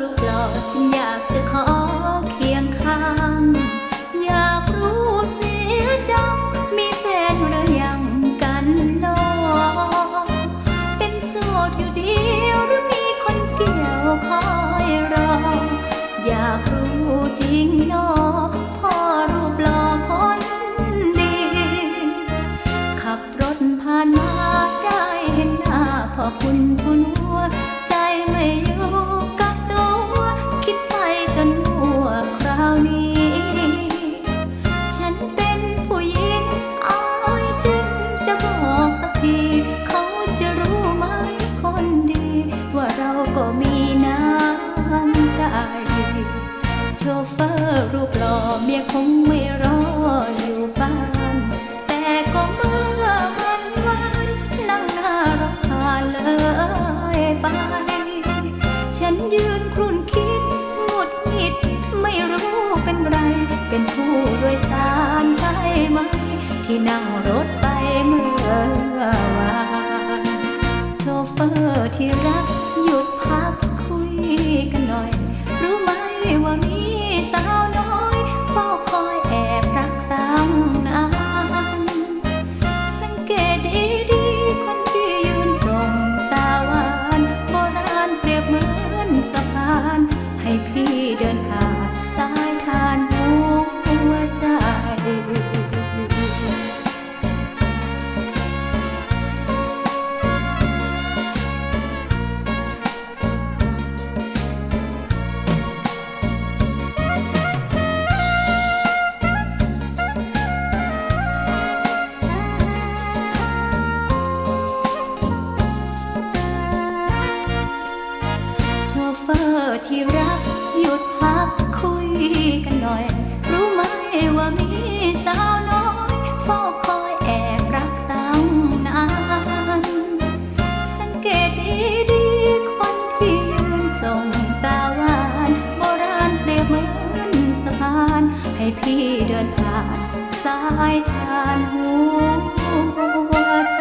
รูปหล่อฉันอยากจะขอเคียงข้าง อยากรู้เสียจัง มีแฟนหรือยังกันนอเป็นโสดอยู่เดียวหรือมีคนเกี่ยวคอยรอ อยากรู้จริงนอพ่อรูปหล่อคนดี ขับรถผ่านมาได้เห็นหน้าพ่อคุณคุณะบอกสักที เขาจะรู้ไหมคนดี ว่าเราก็มีน้ำใจ โชเฟอร์รูปหล่อเมียคงไม่รออยู่บ้าน แต่ก็เมื่อวันวันนั่งหน้ารถผ่านเลยไป ฉันยืนครุ่นคิดหงุดหงิดไม่รู้เป็นไร เป็นผู้โดยสารใช่ไหมที่นั่งรถ love. ตาหวานโบราณเปรียบเหมือนสะพาน ให้พี่เดินผ่านสายทานหัวใจ